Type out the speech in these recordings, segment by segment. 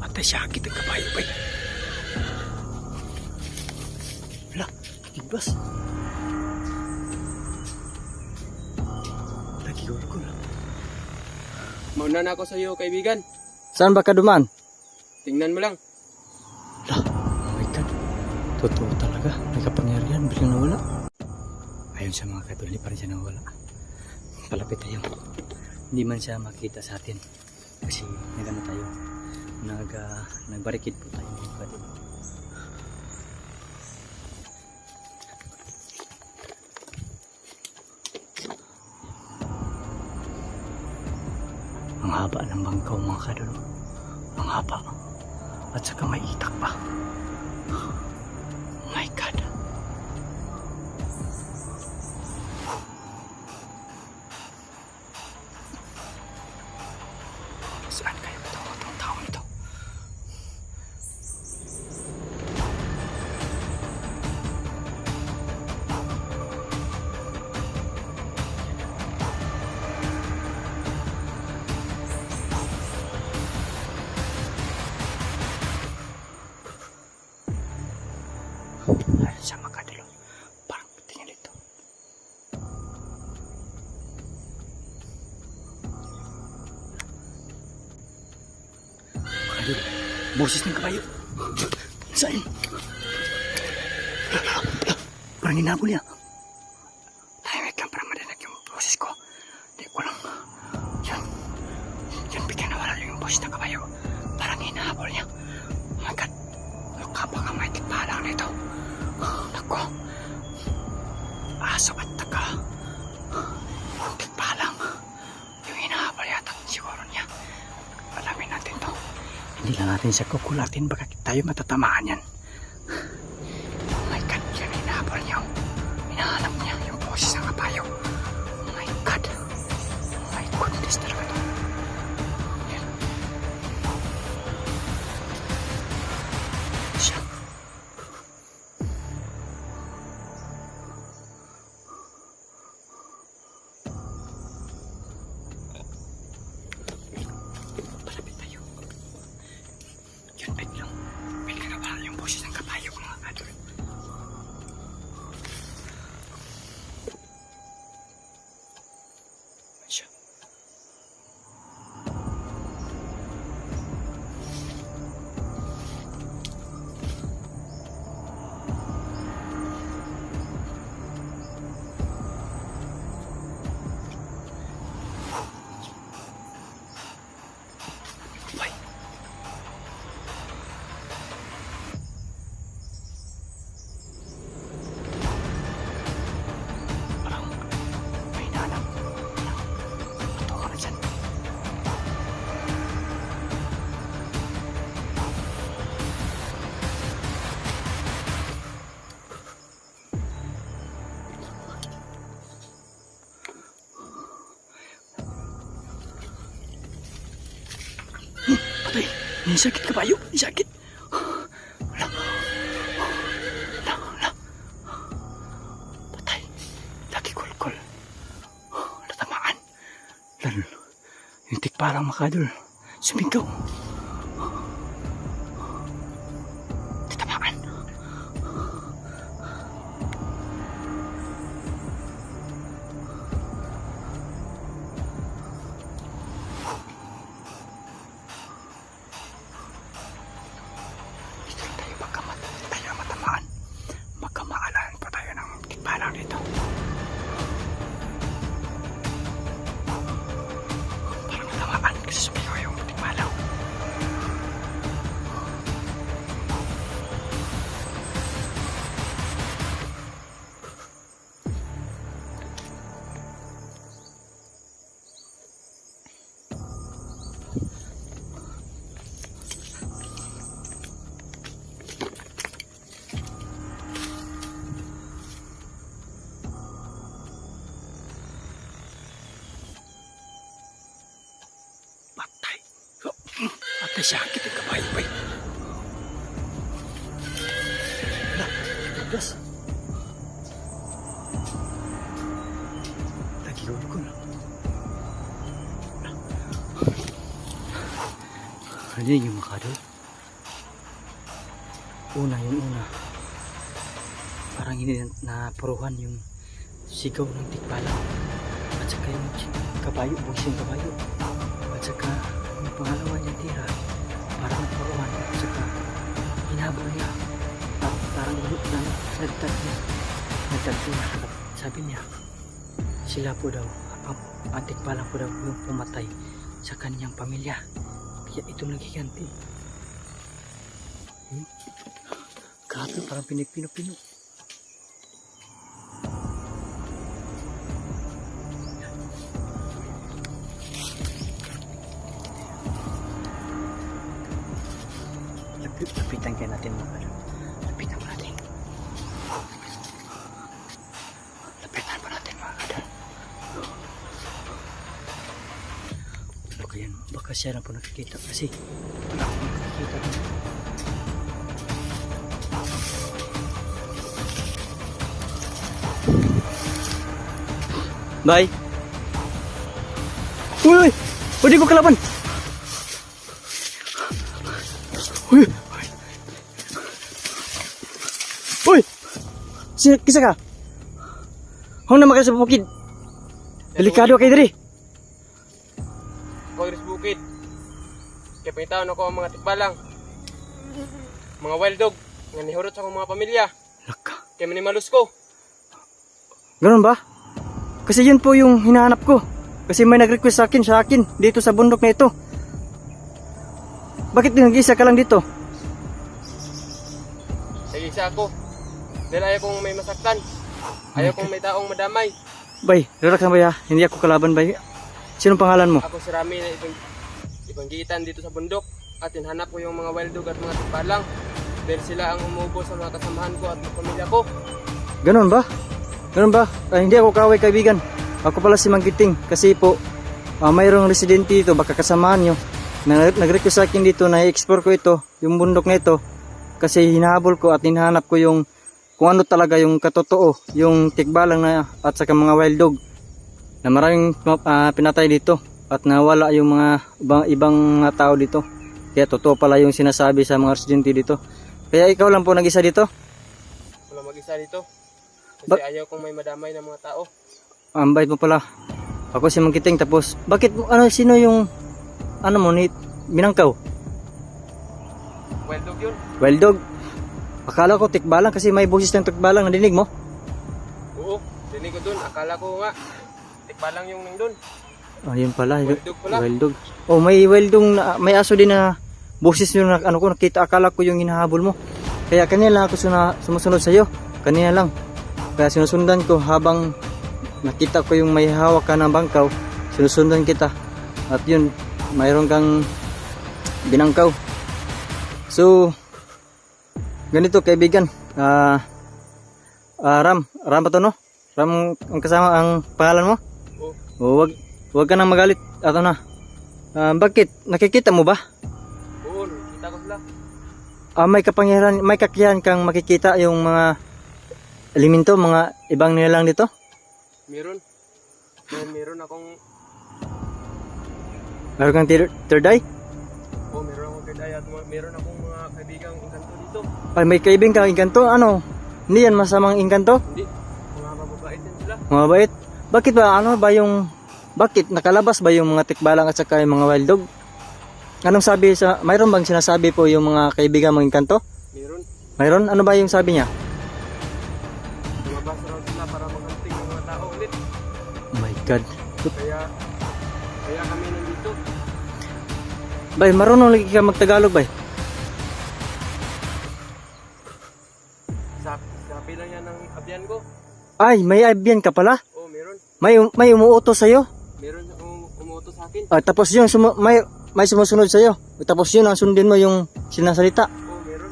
Atay sakit ang kabayo bay. Wala, ibas. Lagi ko ko lang. Mauna na ako sa iyo, kaibigan. Saan ba ka duman? Tingnan mo lang. Lah, oh my God. Totoo talaga. May kapangyarihan. Biglang nawala. Ayon sa mga katol, di pa rin siya nawala. Palapit tayo. Hindi man siya makita sa atin. Kasi nagano tayo. Nag, uh, nagbarikid po tayo. mga katol. Ang haba ng bangkaw mga kadol. Ang haba. At saka may itak pa. Boses ng kabayo. Saan? Parang hinabol niya. Kukulatin. Baka tayo matatamaan yan. May sakit ka bayo. May sakit. Wala. Wala. Wala. Patay. Lagi kulkul. Natamaan. Lalo. Yung tikparang makadol. Sumigaw. Tatamaan. Patay sakit ang kabayo bay. Wala, ibas. Lagi ko na. Narinig yung mga kadol? Una, yung una. Parang hindi na napuruhan yung sigaw ng tikpala. At saka yung kabayo, buwis yung kabayo. At saka yung pangalawa niya tira. Parang napuruhan. At saka hinabol niya. Parang nagtag niya. Nagtag niya. At sabi niya, sila po daw, ang, ang tikpala po daw yung pumatay sa kanyang pamilya. Kaya ito naghiganti. Hmm? Grabe, parang pinipino-pino. Baka yan, baka siya lang po nakikita kasi wala akong nakikita dito. Bye. Uy, uy! Pwede ko kalaban! Uy! Uy! Uy! Sino, kisa ka? Huwag na sa bukid. Delikado kayo diri. Congress Bukid. Kaya pangitaon ako ang mga tikbalang. Mga wild dog. Nga nihurot sa akong mga pamilya. Laka. Kaya manimalus ko. Ganun ba? Kasi yun po yung hinahanap ko. Kasi may nag-request sa akin, sa akin, dito sa bundok na ito. Bakit nag-isa ka lang dito? Nag-isa ako. Dahil ayaw kong may masaktan. Ayaw kong may taong madamay. Bay, relax na bay ha. Hindi ako kalaban bay. Sinong pangalan mo? Ako si Rami na ibang, ibanggitan dito sa bundok. At hinhanap ko yung mga wild dog at mga tikbalang. Dahil sila ang umubo sa mga kasamahan ko at pamilya ko. Ganun ba? Ganun ba? Ay, hindi ako kaway kaibigan. Ako pala si Mangkiting. Kasi po, ah, mayroong residente dito, baka kasamahan nyo. Na, nag-request sa akin dito na i-explore ko ito, yung bundok na ito. Kasi hinahabol ko at hinahanap ko yung kung ano talaga yung katotoo, yung tikbalang na at saka mga wild dog na maraming ah, pinatay dito at nawala yung mga ibang, ibang mga tao dito. Kaya totoo pala yung sinasabi sa mga residente dito. Kaya ikaw lang po nag-isa dito? Wala mag-isa dito. Kasi Ba- ayaw kong may madamay ng mga tao. Ang bait mo pala. Ako si Mangkiting tapos bakit ano sino yung ano mo ni Minangkaw? Wild dog yun. Wild dog. Akala ko tikbalang kasi may boses ng tikbalang nadinig mo. Oo, dinig ko dun. Akala ko nga, tikbalang yung nang dun. Oh, yun pala. Wild dog pala. Wild dog. Oh, may wild dog na may aso din na boses yun na ano ko nakita akala ko yung hinahabol mo. Kaya kanina lang ako suna, sumusunod sa iyo. Kanina lang. Kaya sinusundan ko habang nakita ko yung may hawak ka ng bangkaw, sinusundan kita. At yun, mayroon kang binangkaw. So, ganito kaibigan. Ah, ah, Ram, Ram ba to no? Ram ang kasama ang pangalan mo? Oo. O wag wag ka nang magalit. Ato na. Ah, bakit? Nakikita mo ba? Oo, nakita ko sila. Ah, may kapangyarihan, may kakayahan kang makikita yung mga elemento, mga ibang nilalang dito? Meron. Dahil meron akong, Meron kang third, third eye? oh, meron akong kadaya at mga- meron akong mga kaibigang inkanto dito. Ay, may kaibing kang inkanto? Ano? Hindi yan masamang inkanto? Hindi, mga mababait din sila. Mga bait? Bakit ba? Ano ba yung... Bakit? Nakalabas ba yung mga tikbalang at saka yung mga wild dog? Anong sabi sa... Mayroon bang sinasabi po yung mga kaibigan mong inkanto? Meron. Mayroon? Ano ba yung sabi niya? Lumabas raw sila para maghunting ng mga tao ulit. Oh my God. Kaya, kaya kami nandito. Bay, marunong lagi ka magtagalog, bay. Sa, sabi lang yan ng abyan ko. Ay, may abyan ka pala. Oh, meron. May, may umuutos sa'yo. Meron um, umuutos sa akin. Ah, tapos yun, sumu- may, may sumusunod sa'yo. Tapos yun, ang sundin mo yung sinasalita. Meron.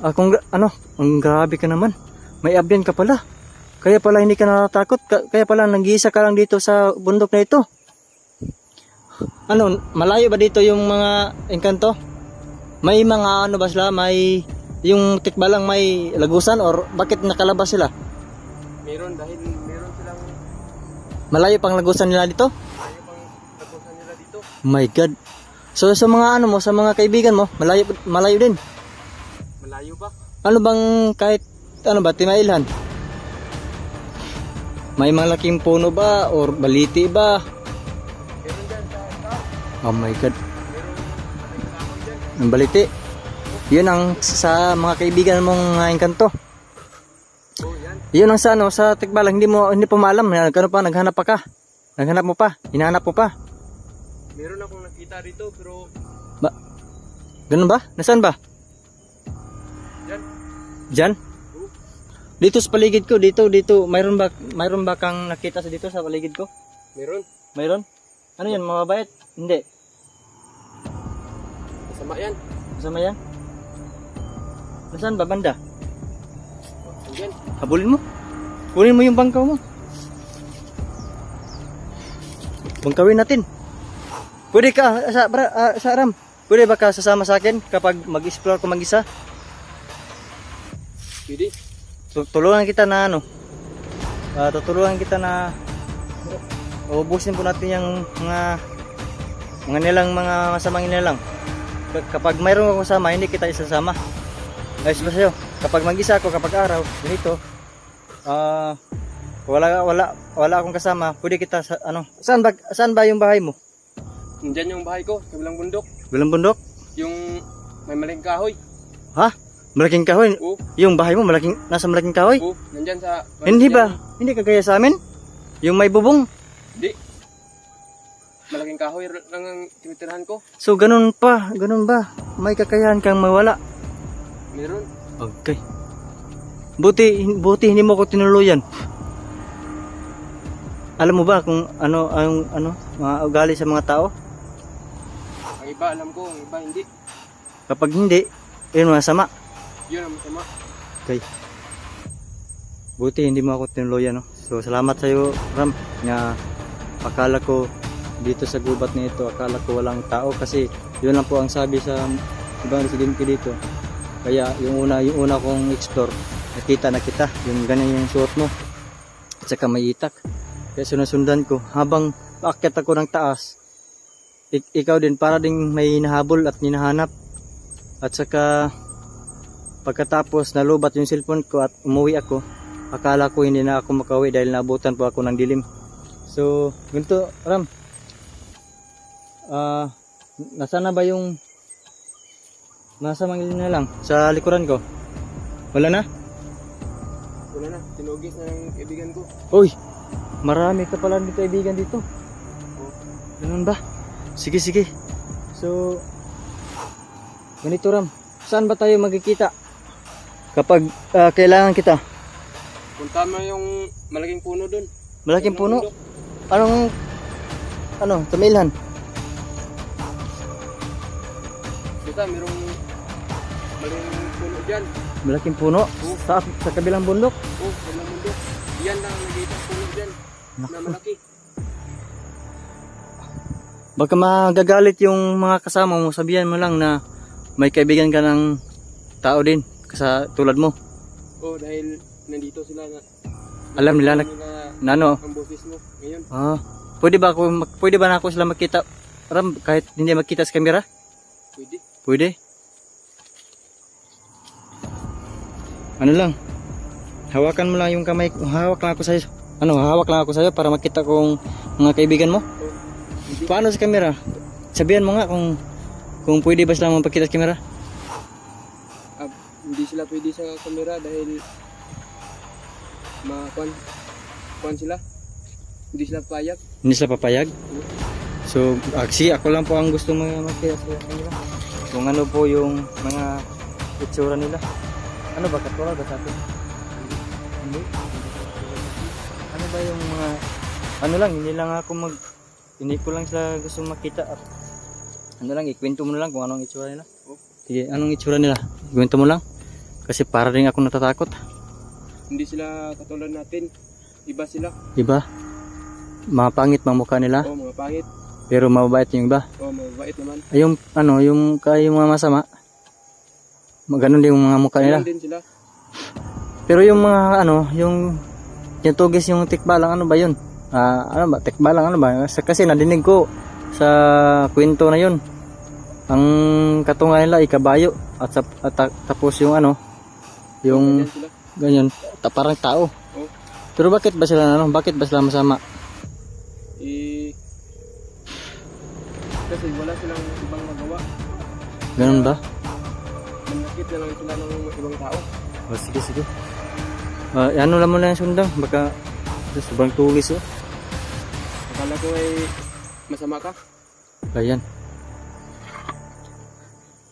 Ah, kung, ano, ang grabe ka naman. May abyan ka pala. Kaya pala hindi ka natatakot. Ka- kaya pala nag-iisa ka lang dito sa bundok na ito. Ano, malayo ba dito yung mga engkanto? May mga ano ba sila? May yung tikbalang may lagusan or bakit nakalabas sila? Meron dahil meron silang Malayo pang lagusan nila dito? My God. So sa mga ano mo, sa mga kaibigan mo, malayo malayo din. Malayo ba? Ano bang kahit ano ba timailhan? May malaking puno ba or baliti ba? Oh my god, ang baliti. Yun ang sa mga kaibigan mong uh, engkanto. Oh. Yun ang sa ano, sa tikbalang hindi mo hindi pa maalam, ano pa naghanap pa ka. Naghanap mo pa, hinahanap mo pa. Meron akong nakita dito pero Ba? Ganun ba? Nasaan ba? yan. Diyan? Oh, Dito sa paligid ko, dito, dito, mayroon ba, mayroon ba kang nakita sa dito sa paligid ko? meron. Mayroon? Ano yan, mababait? Hindi. Masama yan. Kasama yan? Nasaan ba banda? Andyan. Habulin mo. Kunin mo yung bangkaw mo. Bangkawin natin. Pwede ka, sa, bra, ah, sa Aram, pwede ba ka sasama sa akin kapag mag-explore ko mag-isa? Pwede. Tu- Tulungan kita na ano, ah, tutulungan kita na ubusin po natin yung mga mga nilang mga masamang nilang. Kapag mayroon ako kasama, hindi kita isasama. Ayos ba sa'yo? Kapag mag-isa ako, kapag araw, ganito, ah, wala, wala, wala akong kasama, pwede kita sa, ano, saan ba, saan ba yung bahay mo? Andyan yung bahay ko, kabilang bundok. Bilang bundok? Yung may malaking kahoy. Ha? Malaking kahoy? Oh, Yung bahay mo, malaking, nasa malaking kahoy? oh, nandyan sa... Hindi ba? Hindi kagaya sa amin? Yung may bubong? Hindi. Malaking kahoy lang ang tinitirhan ko. So, ganun pa, ganun ba? May kakayahan kang mawala. Meron. Okay. Buti, buti hindi mo ako tinuluyan. Alam mo ba kung ano ang ano mga ugali sa mga tao? Iba alam ko, ang iba hindi. Kapag hindi, yun masama. Yun ang masama. Okay. Buti hindi mo ako tinuluyan, no? So, salamat sa iyo, Ram, na akala ko dito sa gubat na ito, akala ko walang tao kasi yun lang po ang sabi sa ibang residente dito. Kaya yung una, yung una kong explore, nakita na kita, yung ganyan yung suot mo. At saka may itak. Kaya sinusundan ko, habang aakyat ako ng taas, ik- ikaw din para ding may hinahabol at hinahanap. At saka Pagkatapos nalubat yung cellphone ko at umuwi ako, akala ko hindi na ako makauwi dahil naabutan po ako ng dilim. So, ganito, Ram. Ah, nasaan na ba yung nasa mangilin na lang sa likuran ko? Wala na? Wala na, tinugis na ng kaibigan ko. Uy, marami ka pala ng kaibigan dito. Oh, Ganun ba? Sige, sige. So, ganito Ram. Saan ba tayo magkikita? Kapag ah, kailangan kita. punta mo yung malaking puno dun. Malaking puno. Anong ano, tamilhan? Kita, merong malaking puno dyan. Malaking puno sa sa kabilang bundok. Oh, kabilang bundok. Yan lang ang nakita puno dyan. Na Naku. malaki. Baka magagalit yung mga kasama mo, sabihan mo lang na may kaibigan ka ng tao din sa tulad mo. Oh, dahil nandito sila na... Alam nila na, na ano, ang boses mo ngayon. ah, pwede ba ako pwede ba na ako sila makita Ram, kahit hindi magkita sa camera? Pwede. Pwede. Ano lang? Hawakan mo lang yung kamay, hawak lang ako sa Ano, hawak lang ako sa para makita kong mga kaibigan mo. Paano sa camera? Sabihan mo nga kung kung pwede ba sila magpakita sa camera. Ah, hindi sila pwede sa camera dahil makuan kuan sila. Hindi sila payag. Hindi sila papayag. So, actually, ako lang po ang gusto mo makita sa kanila. Kung ano po yung mga itsura nila. Ano ba, katulad ba sa atin? Hindi. Ano ba yung mga, ano lang, hindi lang ako mag, hindi ko lang sila gusto makita ano lang, ikwento mo lang kung anong itsura nila. Oh, Sige, anong itsura nila? Ikwento mo lang. Kasi para rin ako natatakot. hindi sila katulad natin. Iba sila. Diba? Mga pangit mga mukha nila. Oh, mga pangit. Pero mababait yung iba. Oh, mabait naman. Ay, yung ano, yung kaya yung mga masama. Maganon din yung mga mukha nila. Ganun din sila. Pero yung mga ano, yung yung tugis yung tikbalang ano ba yun? Ah, ano ba? Tikbalang ano ba? Kasi nadinig ko sa kwento na yun. Ang katungan nila ay kabayo at, sa, at ta- tapos yung ano, yung Ganyan ta- parang tao. Oh. Pero bakit ba sila ano? Bakit ba sila masama? Eh, kasi wala silang ibang magawa. Ganun ba? Manakit na lang sila ng ibang tao. Oh, sige, sige. Ah, ano lang mo na yung sundang, baka sobrang tulis oh. Ko ay masama ka. Ayan.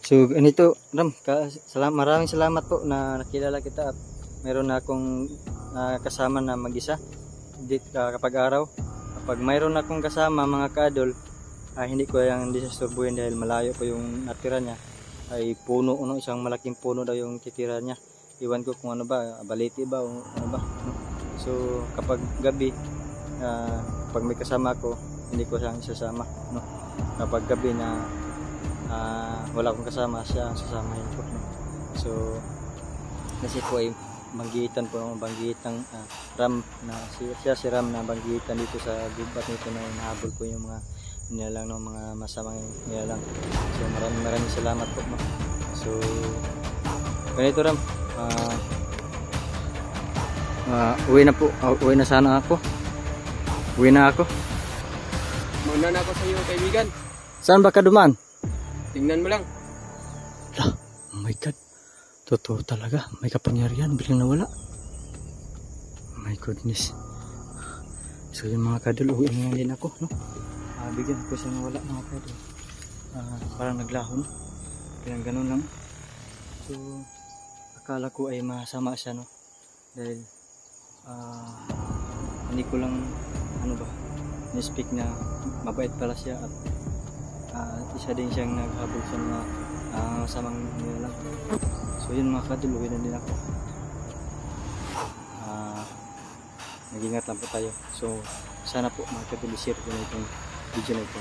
So, ganito, Ram, ka, salam, maraming salamat po na nakilala kita at meron na akong ah, kasama na mag-isa dit, ah, kapag araw. Kapag mayroon akong kasama, mga kadol, ah, hindi ko yung hindi sasturbuhin dahil malayo po yung natira niya. Ay puno, ano, isang malaking puno daw yung titira niya. Iwan ko kung ano ba, baliti ba ano ba. So, kapag gabi, ah, pag may kasama ko, hindi ko siyang isasama. No? Kapag gabi na ah, wala akong kasama, siya ang sasamahin ko. No? So, kasi po ay banggitan po ng banggitang ah, Ram na siya, siya si Ram na banggitan dito sa gubat nito na inahabol po yung mga nilalang ng mga masamang nilalang. So maraming maraming salamat po. No? So ganito Ram. ah ah, uwi na po. ah, uwi na sana ako. Uwi na ako. Mauna na ako sa iyo, kaibigan. Saan ba ka dumaan? Tingnan mo lang. Oh my God. Totoo talaga. May kapangyarihan. Biglang nawala. Oh my goodness. So yung mga kadol, uwi na din ako. No? Ah, bigyan ko siya nawala mga kadol. Ah, parang naglahon. Kaya ganun lang. So, akala ko ay masama siya, no? Dahil, ah, hindi ko lang, ano ba, ni-speak na mabait pala siya at ah, isa din siyang naghabol sa mga ah, masamang nilalang. So yun mga kadol, uwi na din ako. Ah, nag-ingat lang po tayo. So sana po mga kadol, share ko na itong video na ito.